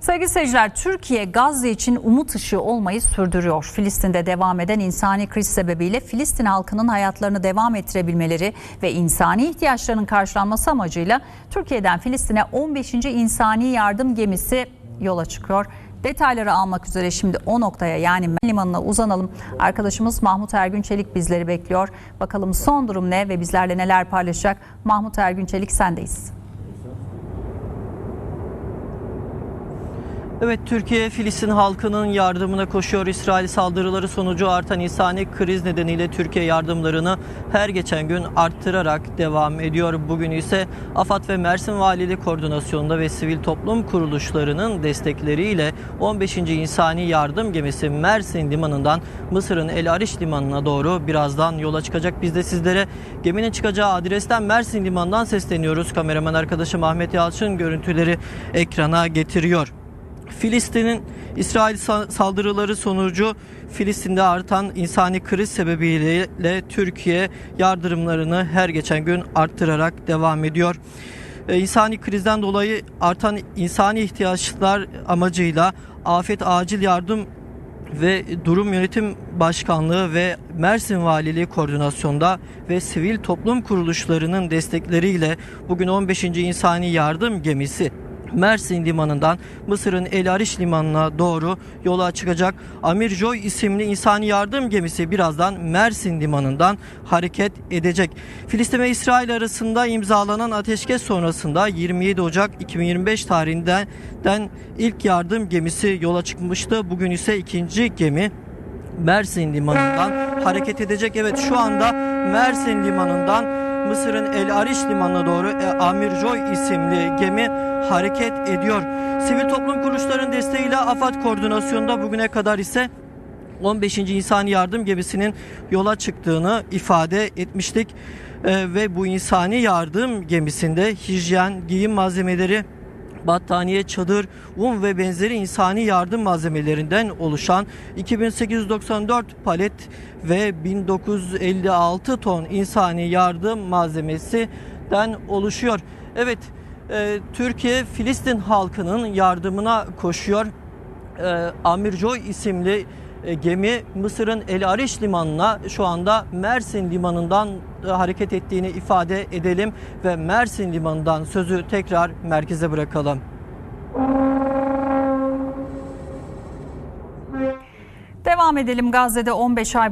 Sevgili seyirciler, Türkiye Gazze için umut ışığı olmayı sürdürüyor. Filistin'de devam eden insani kriz sebebiyle Filistin halkının hayatlarını devam ettirebilmeleri ve insani ihtiyaçlarının karşılanması amacıyla Türkiye'den Filistin'e 15. insani yardım gemisi yola çıkıyor. Detayları almak üzere şimdi o noktaya yani limanına uzanalım. Arkadaşımız Mahmut Ergün Çelik bizleri bekliyor. Bakalım son durum ne ve bizlerle neler paylaşacak? Mahmut Ergün Çelik sendeyiz. Evet Türkiye Filistin halkının yardımına koşuyor. İsrail saldırıları sonucu artan insani kriz nedeniyle Türkiye yardımlarını her geçen gün arttırarak devam ediyor. Bugün ise AFAD ve Mersin Valiliği koordinasyonunda ve sivil toplum kuruluşlarının destekleriyle 15. insani yardım gemisi Mersin limanından Mısır'ın El Ariş limanına doğru birazdan yola çıkacak. Biz de sizlere geminin çıkacağı adresten Mersin limanından sesleniyoruz. Kameraman arkadaşım Ahmet Yalçın görüntüleri ekrana getiriyor. Filistin'in İsrail sa- saldırıları sonucu Filistin'de artan insani kriz sebebiyle Türkiye yardımlarını her geçen gün arttırarak devam ediyor. Ee, İnsani krizden dolayı artan insani ihtiyaçlar amacıyla Afet Acil Yardım ve Durum Yönetim Başkanlığı ve Mersin Valiliği koordinasyonda ve sivil toplum kuruluşlarının destekleriyle bugün 15. İnsani Yardım Gemisi Mersin limanından Mısır'ın El Ariş limanına doğru yola çıkacak. Amir Joy isimli insani yardım gemisi birazdan Mersin limanından hareket edecek. Filistin ve İsrail arasında imzalanan ateşkes sonrasında 27 Ocak 2025 tarihinden den ilk yardım gemisi yola çıkmıştı. Bugün ise ikinci gemi Mersin limanından hareket edecek. Evet şu anda Mersin limanından Mısır'ın El Ariş limanına doğru e, Amir Joy isimli gemi hareket ediyor. Sivil toplum kuruluşlarının desteğiyle AFAD koordinasyonunda bugüne kadar ise 15. İnsani Yardım Gemisi'nin yola çıktığını ifade etmiştik. E, ve bu insani yardım gemisinde hijyen, giyim malzemeleri, battaniye, çadır, un ve benzeri insani yardım malzemelerinden oluşan 2894 palet ve 1956 ton insani yardım malzemesinden oluşuyor. Evet, e, Türkiye Filistin halkının yardımına koşuyor. E, Amir Joy isimli e, gemi Mısır'ın El Ariş limanına şu anda Mersin limanından e, hareket ettiğini ifade edelim ve Mersin limanından sözü tekrar merkeze bırakalım. Devam edelim Gazze'de 15 ay